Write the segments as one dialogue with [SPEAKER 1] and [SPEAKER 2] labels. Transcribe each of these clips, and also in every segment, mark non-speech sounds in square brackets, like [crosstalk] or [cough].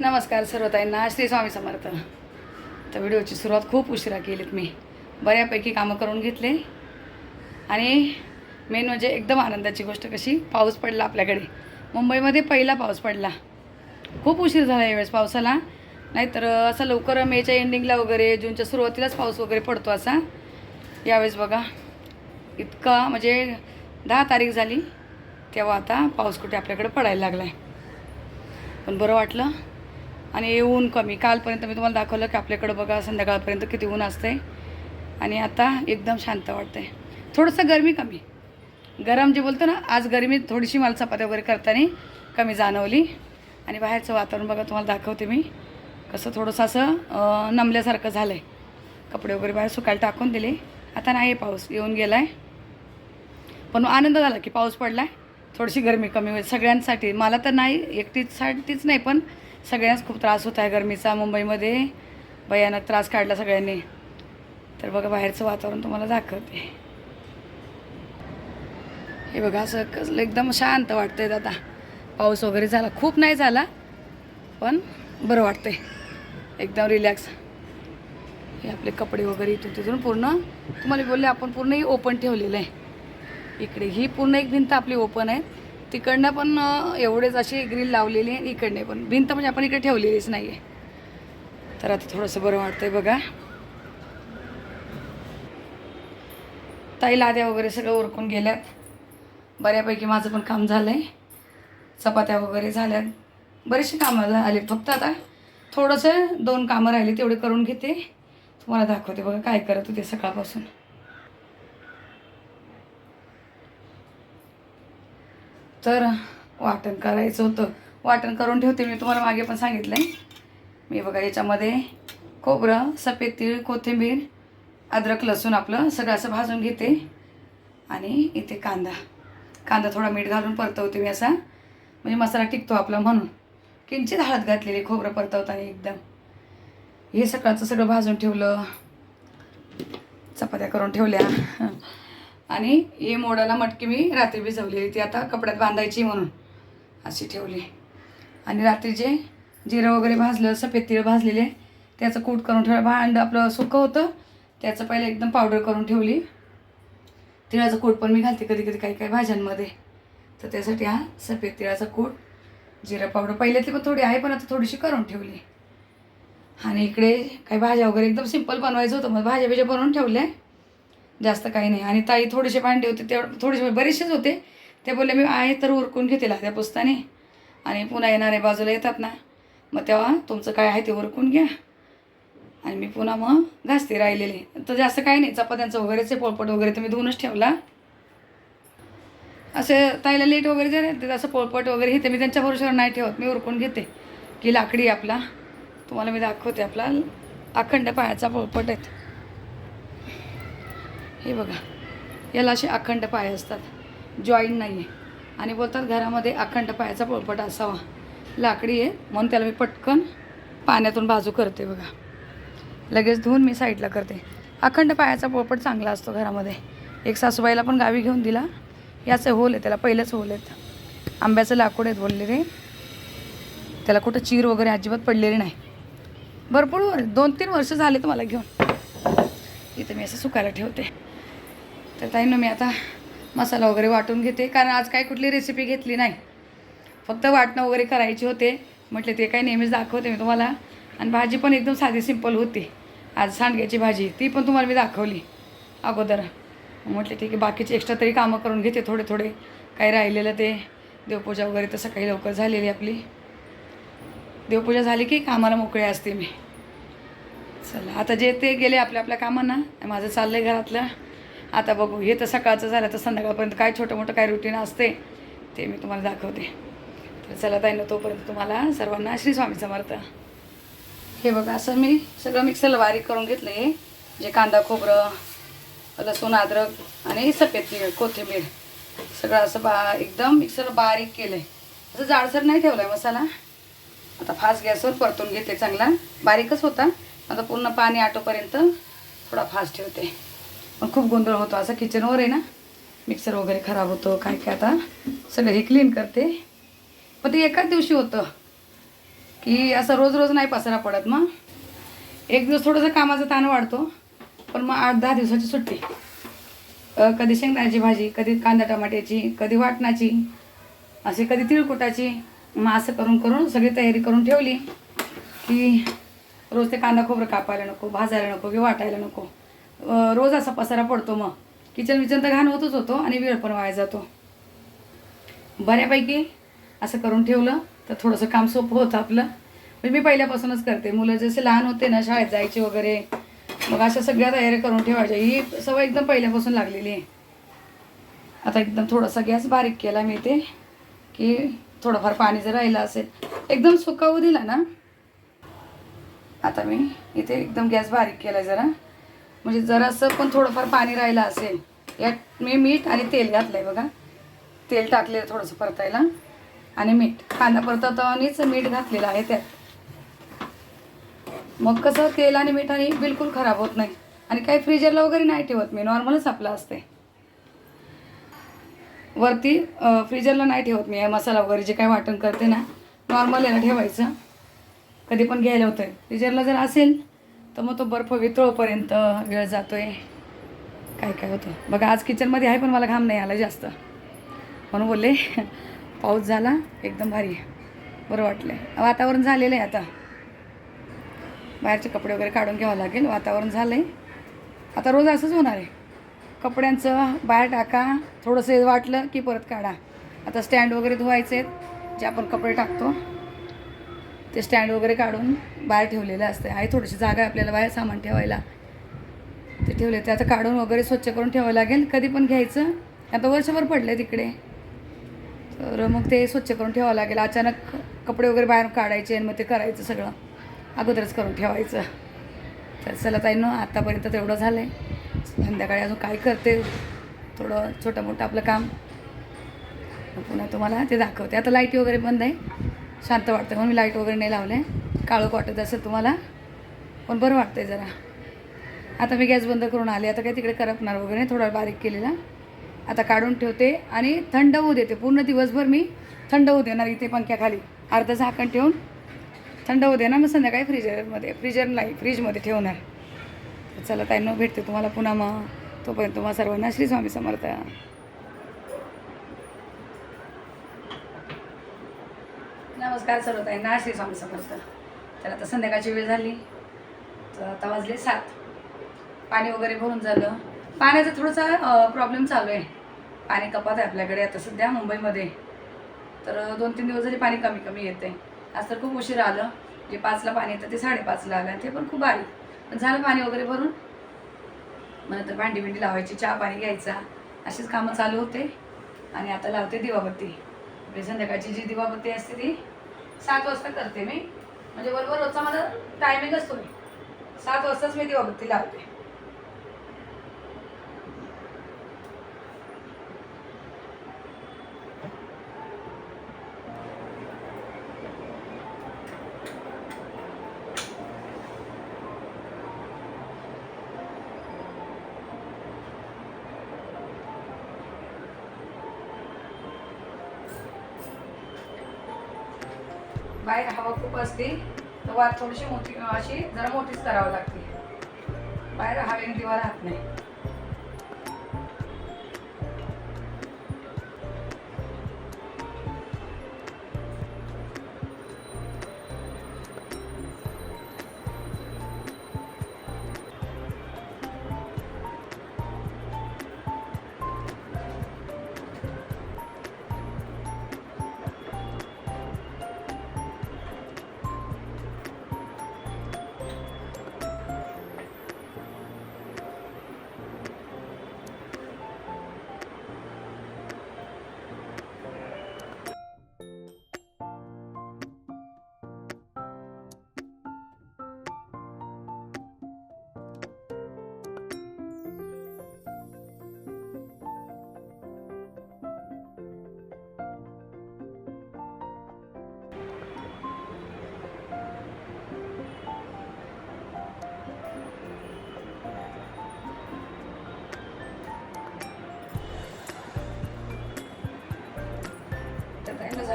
[SPEAKER 1] नमस्कार सर्व ताईंना श्री स्वामी समर्थ. तर व्हिडिओची सुरुवात खूप उशिरा केलीत मी. बऱ्यापैकी कामं करून घेतले. आणि मेन म्हणजे एकदम आनंदाची गोष्ट कशी पाऊस पडला आपल्याकडे. मुंबईमध्ये पहिला पाऊस पडला. खूप उशीर झाला यावेळेस पावसाला. नाहीतर असं लवकर मेच्या एंडिंगला वगैरे जूनच्या सुरुवातीलाच पाऊस वगैरे पडतो असा. यावेळेस बघा इतका म्हणजे दहा तारीख झाली तेव्हा आता पाऊस कुठे आपल्याकडे पडायला लागला आहे पण बरं वाटलं. आणि ऊन कमी. कालपर्यंत मी तुम्हाला दाखवलं की आपल्याकडं बघा संध्याकाळपर्यंत किती ऊन असते आणि आता एकदम शांत वाटते थोडंसं गरमी कमी. गरम जे बोलतो ना आज गरमी थोडीशी मला चपात्या वगैरे करताना कमी जाणवली. आणि बाहेरचं वातावरण बघा तुम्हाला दाखवते मी. कसं थोडंसं असं नमल्यासारखं झालं आहे कपडे वगैरे बाहेर सुकायला टाकून दिले. आता नाही आहे पाऊस. येऊन गेला आहे पण आनंद झाला की पाऊस पडला आहे थोडीशी गरमी कमी होईल. सगळ्यांसाठी. मला तर नाही एकटीसाठीच नाही पण सगळ्यांनाच खूप त्रास होत आहे गरमीचा. मुंबईमध्ये भयानक त्रास काढला सगळ्यांनी. तर बघा बाहेरचं वातावरण तुम्हाला दाखवते. हे बघा असं कसलं एकदम शांत वाटतंय आता पाऊस वगैरे झाला. खूप नाही झाला पण बरं वाटतंय. एकदम रिलॅक्स हे आपले कपडे वगैरे इथून तिथून पूर्ण तुम्हाला बोलले आपण पूर्णही ओपन ठेवलेलं आहे. इकडे ही पूर्ण एक भिंत आपली ओपन आहे. तिकडनं पण एवढेच अशी ग्रिल लावलेली आहे इकडने पण. भिंत म्हणजे आपण इकडे ठेवलेलीच नाही आहे तर आता थोडंसं बरं वाटतंय बघा. ताई लाद्या वगैरे सगळं ओरकून गेल्यात. बऱ्यापैकी माझं पण काम झालं आहे चपात्या वगैरे झाल्यात. बरेचसे कामं आले फक्त आता थोडंसं दोन कामं राहिली तेवढे करून घेते. तुम्हाला दाखवते बघा काय करत होते सकाळपासून. तर वाटण करायचं होतं. वाटण करून ठेवते मी तुम्हाला मागे पण सांगितलं आहे मी बघा याच्यामध्ये खोबरं सफेद तीळ कोथिंबीर अद्रक लसूण आपलं सगळं असं भाजून घेते. आणि इथे कांदा. कांदा थोडा मीठ घालून परतवते मी असा. म्हणजे मसाला टिकतो आपला म्हणून. किंचित हळद घातलेली खोबरं परतवताना एकदम. हे सकाळचं सगळं भाजून ठेवलं. चपात्या करून ठेवल्या. आणि हे मोडाला मटकी मी रात्री भिजवलेली ती आता कपड्यात बांधायची म्हणून अशी ठेवली. आणि रात्री जे जिरं वगैरे भाजलं सफेद तिळ भाजलेले त्याचं कूट करून ठेवलं. भांड आपलं सुकं होतं त्याचं पहिले एकदम पावडर करून ठेवली. तिळाचं कूट पण मी घालते कधी कधी काही काही भाज्यांमध्ये. तर त्यासाठी हा सफेद तिळाचा कूट जिरं पावडर. पहिले ती पण थोडी आहे पण आता थोडीशी करून ठेवली. आणि इकडे काही भाज्या वगैरे एकदम सिंपल बनवायचं होतं मग भाज्या बिज्या बनवून ठेवल्या. जास्त काही नाही. आणि ताई थोडेसे भांडे होते ते थोडेसे बरेचसेच होते. ते बोलले मी आहे तर उरकून घेते त्या पुस्ताने. आणि पुन्हा येणारे बाजूला येतात ना. मग तेव्हा तुमचं काय आहे ते उरकून घ्या. आणि मी पुन्हा मग घासते राहिलेले. तर जास्त काही नाही चपात्यांचं वगैरेच पोळपट वगैरे तर मी धुवूनच ठेवला. असे ताईला लेट वगैरे जर ते असं पोळपट वगैरे हे ते मी त्यांच्या भरोशावर नाही ठेवत. मी उरकून घेते. की लाकडी आहे आपला. तुम्हाला मी दाखवते आपला अखंड पायाचा पोळपट आहेत हे बघा याला असे अखंड पाय असतात. जॉईंट नाही आहे आणि बोलतात घरामध्ये अखंड पायाचा पोळपट असावा. लाकडी आहे म्हणून त्याला मी पटकन पाण्यातून बाजू करते बघा. लगेच धुवून मी साईडला करते. अखंड पायाचा पोळपट चांगला असतो घरामध्ये. एक सासूबाईला पण गावी घेऊन दिला. याचे होल आहे त्याला पहिलेच होल आहेत आंब्याचं लाकूड आहेत बोलले रे. त्याला कुठं चीर वगैरे अजिबात पडलेली नाही. भरपूर दोन तीन वर्ष झाले तुम्हाला मला घेऊन. इथं मी असं सुकायला ठेवते. तर ताईनं मी आता मसाला वगैरे वाटून घेते. कारण आज काही कुठली रेसिपी घेतली नाही. फक्त वाटणं वगैरे करायची होते. म्हटले ते काही नेहमीच दाखवते मी तुम्हाला. आणि भाजी पण एकदम साधी सिंपल होती. आज सांडग्याची भाजी ती पण तुम्हाला मी दाखवली अगोदर. म्हटले ठीक आहे बाकीचे एक्स्ट्रा तरी कामं करून घेते थोडे थोडे. काही राहिलेलं ते. देवपूजा वगैरे तर सकाळी लवकर झालेली आपली. देवपूजा झाली की कामाला मोकळे असते मी. चला आता जे ते गेले आपल्या आपल्या कामांना. माझं चाललं आहे घरातलं. आता बघू हे तर सकाळचं झालं तर संध्याकाळपर्यंत काय छोटं मोठं काय रुटीन असते ते मी तुम्हाला दाखवते. तर चला ताईनं तोपर्यंत तुम्हाला सर्वांना श्री स्वामी समर्थ. हे बघा असं मी सगळं मिक्सरला बारीक करून घेतलं आहे जे कांदा खोबरं लसूण अद्रक आणि सफेद तिळ कोथिंबीर. सगळं असं बा एकदम मिक्सरला बारीक केलं आहे असं जाडसर नाही ठेवलं आहे मसाला. आता फास्ट गॅसवर परतून घेते चांगला. बारीकच होता. आता पूर्ण पाणी आटोपर्यंत थोडा फास्ट ठेवते. पण खूप गोंधळ होतो. असं किचनवर आहे ना मिक्सर वगैरे खराब होतो काय काय आता सगळं हे क्लीन करते. पण ते एकाच दिवशी होतं की असं रोज रोज नाही पसरा पडत मग. एक दिवस थोडंसं कामाचा ताण वाढतो पण मग आठ दहा दिवसाची सुट्टी. कधी शेंगदाण्याची भाजी कधी कांदा टमाट्याची कधी वाटणाची अशी कधी तिळकुटाची. मग असं करून करून सगळी तयारी करून ठेवली की रोज ते कांदा खोबरं कापायला नको भाजायला नको की वाटायला नको. रोज असा पसारा पडतो मग. किचन विचन तर घाण होतच होतो आणि वेळ पण वाया जातो. बऱ्यापैकी असं करून ठेवलं तर थोडंसं काम सोपं होतं आपलं. म्हणजे मी पहिल्यापासूनच करते. मुलं जसे लहान होते ना शाळेत जायचे वगैरे मग अशा सगळ्या तयारी करून ठेवायच्या. ही सवय एकदम पहिल्यापासून लागलेली आहे. आता एकदम थोडासा गॅस बारीक केला मी ते की थोडंफार पाणी जर राहिलं असेल. एकदम सुकावू दिला ना. आता मी इथे एकदम गॅस बारीक केला जरा. म्हणजे जरासं पण थोडंफार पाणी राहिलं असेल यात मी मीठ आणि तेल घातलं आहे बघा. तेल टाकलेलं थोडंसं परतायला आणि मीठ. कांदा परतवतानीच मीठ घातलेलं आहे त्यात. मग कसं तेल आणि मिठाने बिलकुल खराब होत नाही. आणि काही फ्रीजरला वगैरे नाही ठेवत मी नॉर्मलच आपलं असते वरती फ्रीजरला नाही ठेवत मी मसाला वगैरे जे काही वाटण करते ना नॉर्मल याला ठेवायचं. कधी पण घ्यायला होतं फ्रीजरला जर असेल तर मग तो बर्फ वितळोपर्यंत वेळ जातोय. काय काय होतं बघा आज किचनमध्ये आहे पण मला घाम नाही आला जास्त. म्हणून बोलले पाऊस झाला एकदम भारी बरं वाटलं वातावरण झालेलं आहे आता. बाहेरचे कपडे वगैरे काढून घ्यावं लागेल. वातावरण झालं आहे आता रोज असंच होणार आहे. कपड्यांचं बाहेर टाका. थोडंसं वाटलं की परत काढा. आता स्टँड वगैरे धुवायचे आहेत जे आपण कपडे टाकतो. ते स्टँड वगैरे काढून बाहेर ठेवलेलं असते आहे थोडीशी जागा आहे आपल्याला बाहेर सामान ठेवायला. ते ठेवले ते आता काढून वगैरे स्वच्छ करून ठेवावं लागेल. कधी पण घ्यायचं. आता वर्षभर पडलं आहे तिकडे. तर मग ते स्वच्छ करून ठेवावं लागेल. अचानक कपडे वगैरे बाहेर काढायचे आणि मग ते करायचं सगळं. अगोदरच करून ठेवायचं. तर चला ताई न आत्तापर्यंत तेवढं झालं आहे संध्याकाळी अजून काय करते? थोडं छोटं मोठं आपलं काम. मग पुन्हा तुम्हाला ते दाखवते. आता लाइट वगैरे बंद आहे. शांत वाटतं म्हणून मी लाइट वगैरे नाही लावले काळोख वाटत असेल तुम्हाला पण बरं वाटतंय जरा. आता मी गॅस बंद करून आले. आता काय तिकडे करपणार वगैरे नाही, थोडा बारीक केलेला. आता काढून ठेवते आणि थंड होऊ देते. पूर्ण दिवसभर मी थंड होऊ देणार इथे पंख्याखाली. अर्ध झाकण ठेवून थंड होऊ दे ना मग संध्याकाळी फ्रीजरमध्ये फ्रीजर नाही फ्रीजमध्ये ठेवणार. चला ताईंनो भेटते तुम्हाला पुन्हा मग. तोपर्यंत तुम्हाला सर्वांना श्री स्वामी समर्थ. नमस्कार सर्व ना श्री स्वामी समर्थ. तर आता संध्याकाळची वेळ झाली. तर आता वाजले सात. पाणी वगैरे भरून झालं. पाण्याचा थोडासा प्रॉब्लेम चालू आहे. पाणी कपात आहे आपल्याकडे आता सध्या मुंबईमध्ये. तर दोन तीन दिवस झाले पाणी कमी कमी येते आज तर खूप उशीर आलं. जे पाचला पाणी येतं ते साडेपाचला आलं ते पण खूप बारीक. पण झालं पाणी वगैरे भरून. मग नंतर भांडी बिंडी लावायची चहा पाणी घ्यायचा. अशीच कामं चालू होते. आणि आता लावते दिवाबत्ती. म्हणजे संध्याकाळची जी दिवाबत्ती असते ती सात वाजता करते मी. म्हणजे बरोबर रोजचा मला टायमिंग असतो. मी सात वाजताच मी दिवाबत्ती लावते. बाहेर हवा खूप असते तर वार थोडीशी मोठी अशी जरा मोठीच करावं लागते. बाहेर हवेने दिवा राहत नाही.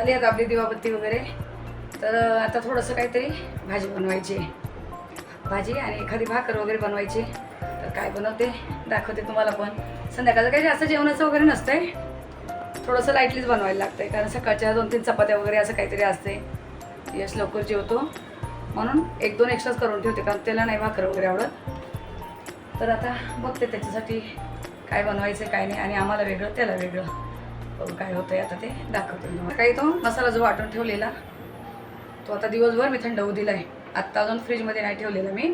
[SPEAKER 1] झाली आता आपली दिवाबत्ती वगैरे. तर आता थोडंसं काहीतरी भाजी बनवायची भाजी आणि एखादी भाकर वगैरे बनवायची. तर काय बनवते दाखवते तुम्हाला पण. संध्याकाळचं काही जास्त जेवणाचं वगैरे नसतंय. थोडंसं लाईटलीच बनवायला लागतंय. कारण सकाळच्या दोन तीन चपात्या वगैरे असं काहीतरी असते यश लवकर जेवतो. म्हणून एक दोन एक्स्ट्राच करून ठेवते. कारण त्याला नाही भाकर वगैरे आवडत. तर आता बघते त्याच्यासाठी काय बनवायचं काय नाही. आणि आम्हाला वेगळं त्याला वेगळं. काय होतंय. आता ते दाखवते काही तो मसाला जो वाटून ठेवलेला तो आता दिवसभर मी थंड होऊ दिला आहे आत्ता अजून फ्रीजमध्ये नाही ठेवलेला मी.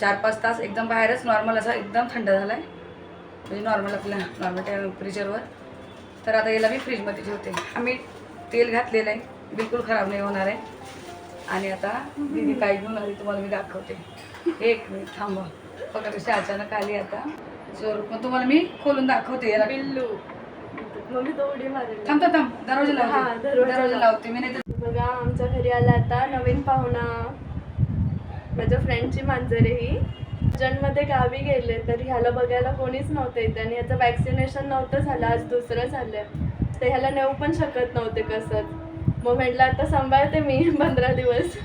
[SPEAKER 1] चार पाच तास एकदम बाहेरच नॉर्मल असा एकदम थंड झाला आहे म्हणजे नॉर्मल आपल्या नॉर्मल टेम्परेचरवर तर आता याला मी फ्रीजमध्ये ठेवते. आम्ही तेल घातलेलं आहे बिलकुल खराब नाही होणार आहे. आणि आता दीदी काय घेऊन आली तुम्हाला मी दाखवते. एक मिनिट थांबा. बघा तशी अचानक आली आता. जोर पण तुम्हाला मी खोलून दाखवते याला.
[SPEAKER 2] पिल्लू. मम्मी तो उडी मारेल.
[SPEAKER 1] थांब थांब थांब. दरवाजा
[SPEAKER 2] हा,
[SPEAKER 1] लावते
[SPEAKER 2] दरवाजा.
[SPEAKER 1] दरवाजा लावते. मी नाही तर
[SPEAKER 2] बघा आमच्या घरी आला आता नवीन पाहुणा. माझ्या फ्रेंडची मांजर आहे ही. जन्ममध्ये गावी गेले तर ह्याला बघायला कोणीच नव्हतं इथे. आणि ह्याचं वॅक्सिनेशन नव्हतं झालं आज दुसरं झालंय. तर ह्याला नेऊ पण शकत नव्हते कसंच मग म्हटलं आता सांभाळते मी [laughs] पंधरा दिवस.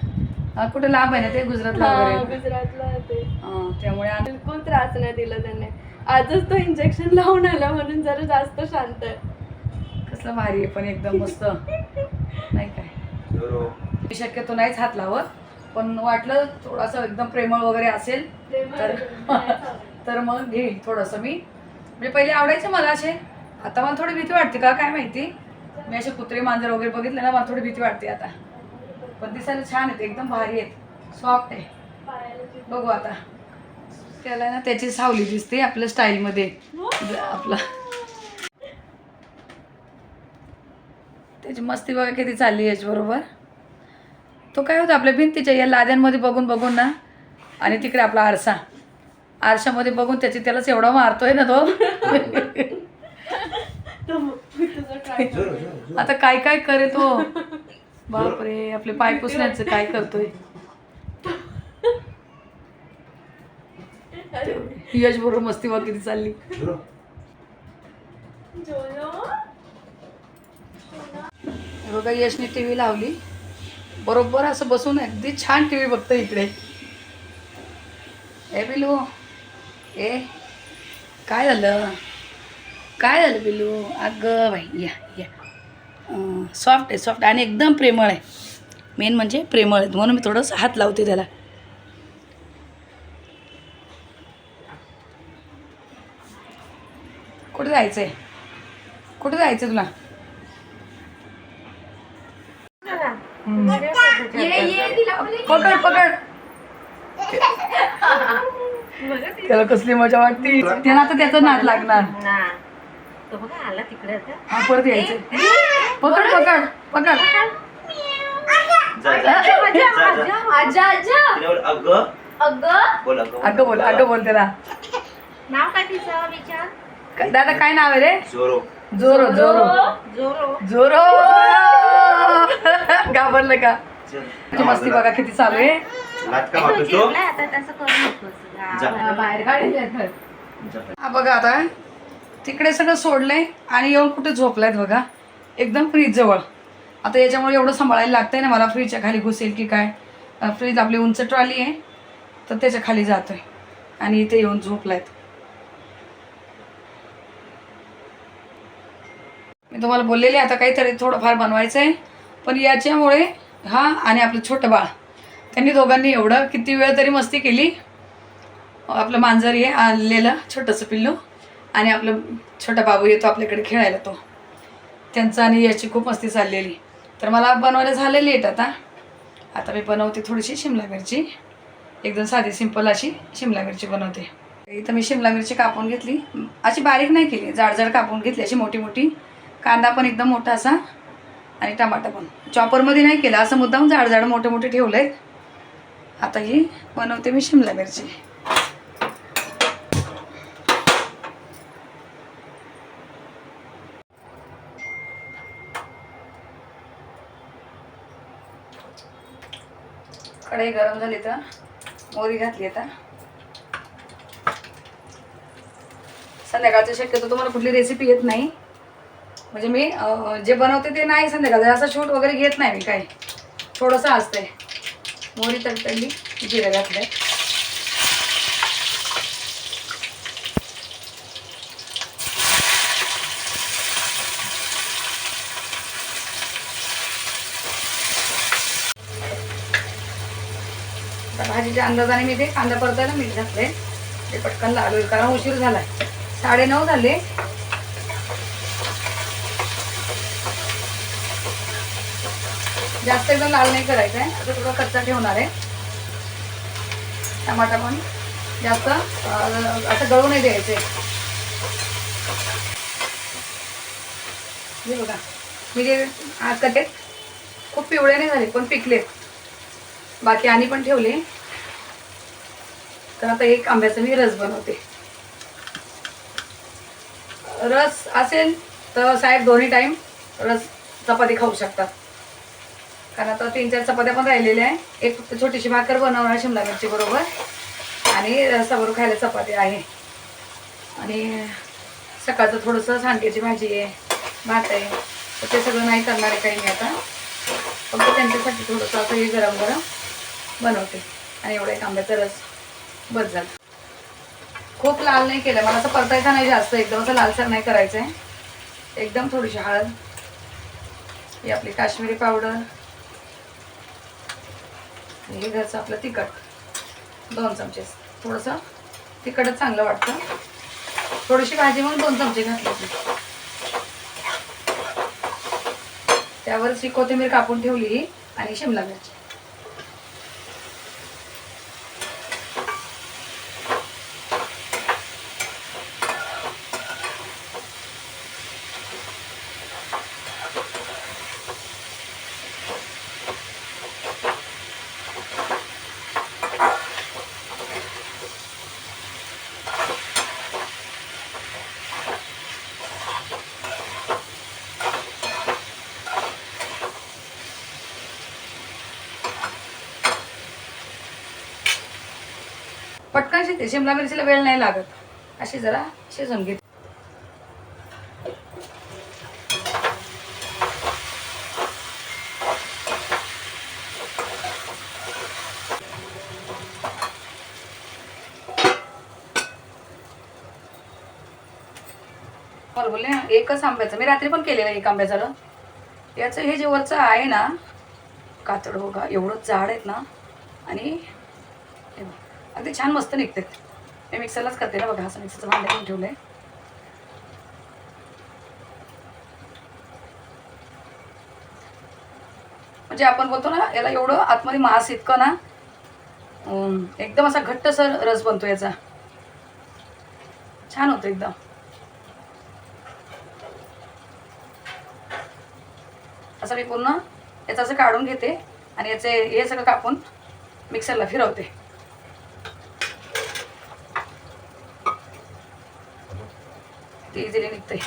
[SPEAKER 1] हा, कुठे लांब आहे ना ते? गुजरातला
[SPEAKER 2] हा,
[SPEAKER 1] वगैरे.
[SPEAKER 2] गुजरातला ते.
[SPEAKER 1] हा, त्यामुळे आम्ही-
[SPEAKER 2] बिलकुल त्रास नाही दिला त्याने. आजच तो इंजेक्शन लावून आला म्हणून जरा जास्त शांत आहे.
[SPEAKER 1] कसलं भारी आहे पण एकदम मस्त. नाही काय? शक्यतो नाहीच हात लावत पण वाटलं थोडंसं एकदम प्रेमळ वगैरे असेल तर तर मग घेईल थोडंसं मी. म्हणजे पहिले आवडायचे मला असे. आता मला थोडी भीती वाटते का काय माहिती? मी असे कुत्रे मांजर वगैरे बघितले ना मला थोडी भीती वाटते आता. पण दिसायला छान आहेत एकदम भारी आहेत. सॉफ्ट आहे. बघू आता. त्याला ना त्याची सावली दिसते आपल्या स्टाईलमध्ये ज- आपला त्याची मस्ती बघा किती चालली याच्याबरोबर. तो काय होतो आपल्या भिंतीच्या या लाद्यांमध्ये बघून बघून ना आणि तिकडे आपला आरसा. आरशामध्ये बघून त्याची त्यालाच एवढा मारतोय ना तो. आता काय काय करे तो? बापरे आपले पाय पुसण्याचं काय करतोय? यश बरोबर मस्ती बघ किती चालली. बघा यशने टी व्ही लावली. बरोबर असं बसून अगदी छान टी व्ही बघतो इकडे. ए बिलू. ए काय झालं? काय झालं बिलू? अगं बाई या या. सॉफ्ट आहे सॉफ्ट आणि एकदम प्रेमळ आहे. मेन म्हणजे प्रेमळ आहे. म्हणून मी थोडंसं हात लावते त्याला. कुठे जायचं आहे कुठे जायचं तुला? पकड पकड. त्याला कसली मजा वाटते? त्याला आता त्याचा नाद लागणार.
[SPEAKER 3] तो बघा आला तिकडे
[SPEAKER 1] हा परत यायचं. पकड पकड पकड.
[SPEAKER 3] आजा आजा
[SPEAKER 4] अगं.
[SPEAKER 3] अगं?
[SPEAKER 4] बोल अगं
[SPEAKER 1] अगं बोल. अगं बोल त्याला.
[SPEAKER 3] नाव काय तिचं विचार?
[SPEAKER 1] दादा काय नाव आहे रे?
[SPEAKER 4] जोरो.
[SPEAKER 1] जोरो जोरो.
[SPEAKER 3] जोरो.
[SPEAKER 1] जोरो. [laughs] घाबरलं का? तुझी मस्ती बघा किती चालू आहे.
[SPEAKER 3] हा,
[SPEAKER 1] बाहेर काढले हा बघा आता. तिकडे सगळं सोडलंय आणि येऊन कुठे झोपलायत बघा. एकदम फ्रीज जवळ. आता याच्यामुळे एवढं सांभाळायला लागतंय ना मला. फ्रीजच्या खाली घुसेल की काय? फ्रीज आपली उंच ट्रॉली आहे तर त्याच्याखाली जातोय. आणि इथे येऊन झोपलायत. मी तुम्हाला बोललेले आता काहीतरी थोडंफार बनवायचं आहे पण याच्यामुळे हा आणि आपलं छोटं बाळ त्यांनी दोघांनी एवढं किती वेळ तरी मस्ती केली. आपलं मांजर हे आणलेलं छोटंसं पिल्लू आणि आपलं छोटा बाबू येतो आपल्याकडे खेळायला तो. त्यांचं आणि याची खूप मस्ती चाललेली. तर मला बनवायला झालं लेट आता. आता मी बनवते थोडीशी शिमला मिरची. एकदम साधी सिंपल अशी शिमला मिरची बनवते. इथं मी शिमला मिरची कापून घेतली. अशी बारीक नाही केली जाडजाड कापून घेतली अशी मोठी मोठी कांदा पण एकदम मोठा असा आणि टमाटा पण. चॉपरमध्ये नाही केलं असं मुद्दाम जाडजाड मोठे मोठे ठेवले आहेत आता ही बनवते मी शिमला मिरची. कढई गरम झाली तर मोरी घातली आता. संध्याकाळचं शक्यतो तुम्हाला कुठली रेसिपी येत नाही. म्हणजे मी जे बनवते ते नाही संध्याकाळचं असं शूट वगैरे घेत नाही मी काही. थोडंसं असतंय. मोहरी तडतडली जिरं घातले आता भाजीच्या अंदाजाने मी ते कांदा परतायला मीठ घातले ते पटकन लाडू कारण उशीर झालाय. साडे नऊ झाले. जास्त एकदम लाल नाही करायचं आहे आता थोडं कच्चा ठेवणार आहे. टमाटा पण जास्त असं गळू नाही द्यायचे. हे बघा. मी जे आज कटे खूप पिवळे नाही झाले पण पिकलेत बाकी आणि पण ठेवले. तर आता एक आंब्याचा मी रस बनवते. रस असेल तर साहेब दोन्ही टाईम रस चपाती खाऊ शकतात. कारण आता तीन चार चपात्या पण राहिलेल्या आहे. एक फक्त छोटीशी भाकर बनवणार शिमला मिरची बरोबर. आणि समोर खायला चपाती आहे. आणि सकाळचं थोडंसं सांडग्याची भाजी आहे भात आहे. तर ते सगळं नाही करणार आहे काही मी आता. फक्त त्यांच्यासाठी थोडंसं असं हे गरम गरम बनवते. आणि एवढा एक आंब्याचा रस. बस झाला. खूप लाल नाही केलं मला असं परतायचा नाही जास्त. एकदम असं लालसर नाही करायचं आहे एकदम थोडीशी हळद. ही आपली काश्मीरी पावडर. हे घरचं आपलं तिखट. दोन चमचे. थोडंसं तिखटच चांगलं वाटतं. थोडीशी भाजी म्हणून दोन चमचे घातले त्यावर शिकवते कोथिंबीर कापून ठेवली ही आणि शिमला मिरची. पटकन शिजते शिमला मिरचीला वेळ नाही लागत. अशी जरा शिजून घेते. बोलले ना, एकच आंब्याचं. मी रात्री पण केलेलं एक आंब्याचं. याचं हे जे वरचं आहे ना कातड हो का एवढं जाड आहेत ना. आणि छान मस्त निघतात मी मिक्सरलाच करते ना बघा असं मिक्सरचं भांडं घेऊन ठेवलंय. म्हणजे आपण बोलतो ना याला एवढं आतमध्ये मांस इतकं ना एकदम असा घट्टसर रस बनतो याचा. छान होतो एकदम. असं मी पूर्ण याचं असं काढून घेते आणि याचे हे सगळं कापून मिक्सरला फिरवते. ते इझिली निघते.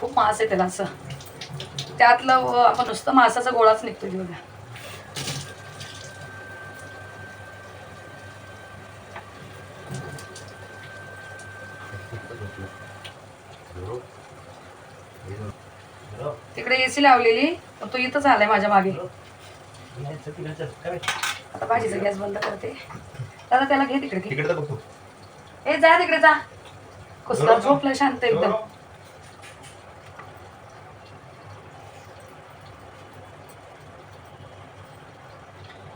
[SPEAKER 1] खूप मांस आहे त्याला असं. त्यातलं आपण नुसतं मांसाचा गोळाच निघतो बघा. तिकडे एसी लावलेली पण तो इथंच आलाय माझ्या मागे. आता भाजीचा गॅस बंद करते. दादा त्याला घे तिकडे
[SPEAKER 4] तिकडे
[SPEAKER 1] ए जा तिकडे जा. कसला झोपला शांत एकदम.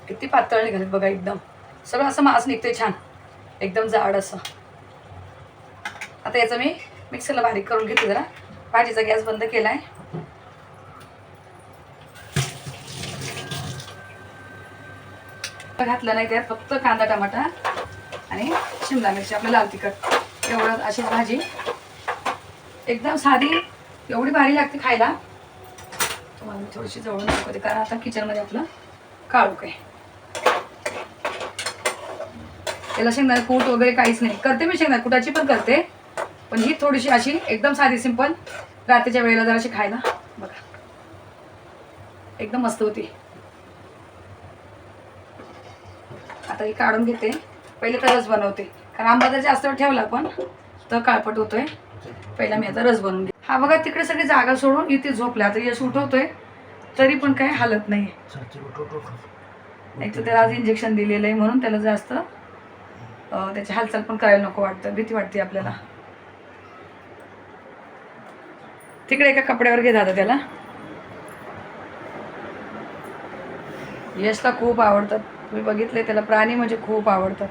[SPEAKER 1] किती पातळ निघाले बघा एकदम. सगळं असं मांस निघतंय छान. एकदम जाड असं. आता याचं मी मिक्सरला बारीक करून घेते जरा. भाजीचा गॅस बंद केलाय. घातलं नाही त्यात फक्त कांदा टमाटा आणि शिमला मिरची आपलं लाल तिखट. एवढं अशीच भाजी. एकदम साधी एवढी भारी लागते खायला. तुम्हाला मी थोडीशी जवळून दाखवते कारण आता किचनमध्ये आपलं काळूक आहे. त्याला शेंगदाणे कूट वगैरे काहीच नाही. करते मी शेंगदाणे कुटाची पण करते. पण ही थोडीशी अशी एकदम साधी सिंपल रात्रीच्या वेळेला जराशी खायला बघा. एकदम मस्त होती. आता ही काढून घेते. पहिले तरच बनवते. कारण आंबा जर जास्त वेळ ठेवला पण तर काळपट होतोय. पहिला मी आता रस बनवून घे हा बघा तिकडे सगळी जागा सोडून इथे झोपल्या आता यश उठवतोय. तरी पण काही हालत नाही एक तर त्याला आज इंजेक्शन दिलेलं आहे म्हणून त्याला जास्त त्याची हालचाल पण करायला नको वाटतं. भीती वाटते आपल्याला. तिकडे एका कपड्यावर घेत आता त्याला. यशला खूप आवडतात. तुम्ही बघितले त्याला प्राणी म्हणजे खूप आवडतात.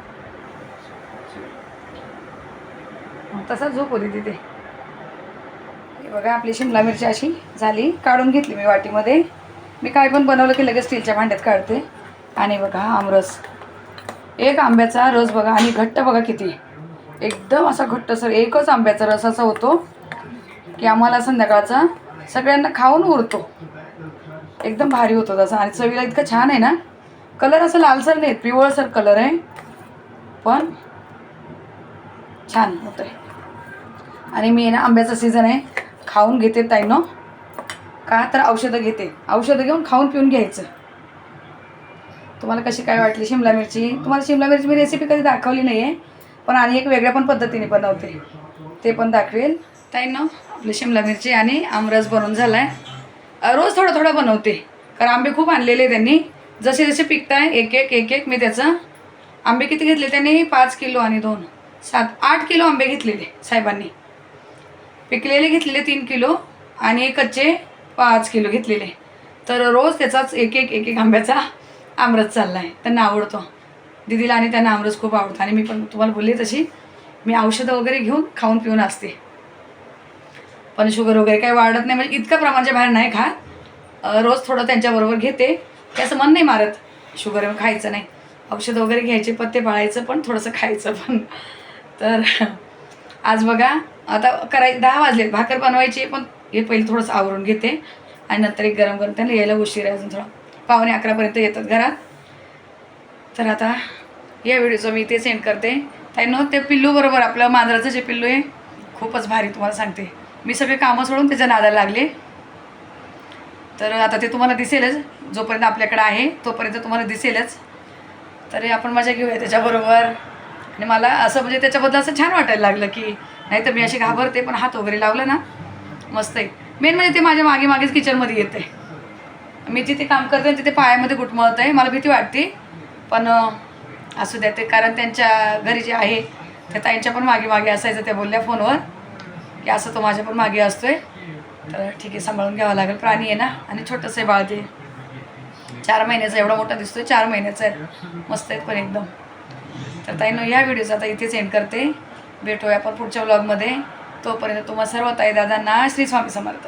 [SPEAKER 1] तसा झोप होती तिथे. हे बघा आपली शिमला मिरची अशी झाली. काढून घेतली मी वाटीमध्ये. मी काय पण बनवलं की लगेच स्टीलच्या भांड्यात काढते. आणि बघा हा आमरस. एक आंब्याचा रस बघा आणि घट्ट बघा किती. एकदम असा घट्ट सर एकच आंब्याचा रस असा होतो की आम्हाला संध्याकाळचा सगळ्यांना खाऊन उरतो. एकदम भारी होतो तसा. आणि चवीला इतकं छान आहे ना. कलर असं लालसर नाही पिवळसर कलर आहे. पण छान होतं आहे आणि मी ना आंब्याचा सीझन आहे खाऊन घेते ताईनो. का तर औषधं घेते. औषधं घेऊन खाऊन पिऊन घ्यायचं. तुम्हाला कशी काय वाटली शिमला मिरची? तुम्हाला शिमला मिरची मी रेसिपी कधी दाखवली नाही आहे पण आणि एक वेगळ्या पण पद्धतीने बनवते. ते पण दाखवेल. ताईनो आपली शिमला मिरची आणि आमरस बनवून झाला आहे रोज थोडं थोडं बनवते. कारण आंबे खूप आणलेले त्यांनी. जसे जसे पिकताय एक एक एक एक मी त्याचं आंबे किती घेतले? त्यांनी पाच किलो आणि दोन. सात आठ किलो आंबे घेतलेले साहेबांनी. पिकलेले घेतलेले तीन किलो आणि कच्चे पाच किलो घेतलेले. तर रोज त्याचाच एक एक एक एक आंब्याचा आमरस चालला आहे त्यांना आवडतो. दिदीला आणि त्यांना आमरस खूप आवडतो. आणि मी पण तुम्हाला बोलले तशी मी औषधं वगैरे घेऊन खाऊन पिऊन असते. पण शुगर वगैरे काही वाढत नाही. म्हणजे इतकं प्रमाणाच्या बाहेर नाही खात रोज थोडं त्यांच्याबरोबर घेते. त्याचं मन नाही मारत शुगर खायचं नाही. औषधं वगैरे घ्यायचे पत्ते पाळायचं पण थोडंसं खायचं पण. तर आज बघा आता कराय दहा वाजले. भाकर बनवायची पण हे पहिले थोडंसं आवरून घेते. आणि नंतर एक गरम गरम त्यांना यायला उशीर आहे अजून थोडा. पावणे अकरापर्यंत येतात घरात. तर आता या व्हिडिओचं मी इथे सेंड करते. त्यानं ते पिल्लू बरोबर आपलं मांजराचं जे पिल्लू आहे खूपच भारी तुम्हाला सांगते. मी सगळे कामं सोडून त्याच्या नादाला लागले. तर आता ते तुम्हाला दिसेलच. जोपर्यंत आपल्याकडे आहे तोपर्यंत तुम्हाला दिसेलच. तरी आपण मजा घेऊया त्याच्याबरोबर. आणि मला असं म्हणजे त्याच्याबद्दल असं छान वाटायला लागलं की नाही तर मी अशी घाबरते पण हात वगैरे लावला ना मस्त आहे. मेन म्हणजे ते माझ्या मागे मागेच किचनमध्ये येते मी जिथे काम करते तिथे पायामध्ये गुटमळत आहे. मला भीती वाटते पण असू द्या ते कारण त्यांच्या घरी जे आहे त्या ताईंच्या पण मागे मागे असायचं त्या बोलल्या फोनवर की असं तो माझ्या पण मागे असतोय. तर ठीक आहे सांभाळून घ्यावं लागेल. प्राणी आहे ना आणि छोटंसं आहे बाळ ते. चार महिन्याचा एवढा मोठा दिसतोय चार महिन्याचा आहे. मस्त आहेत पण एकदम. तर ताईनं या व्हिडिओचा आता इथेच एंड करते. भेटूया आपण पुढच्या व्लॉगमध्ये तोपर्यंत तुम्हा सर्व ताई दादांना श्री स्वामी समर्थ.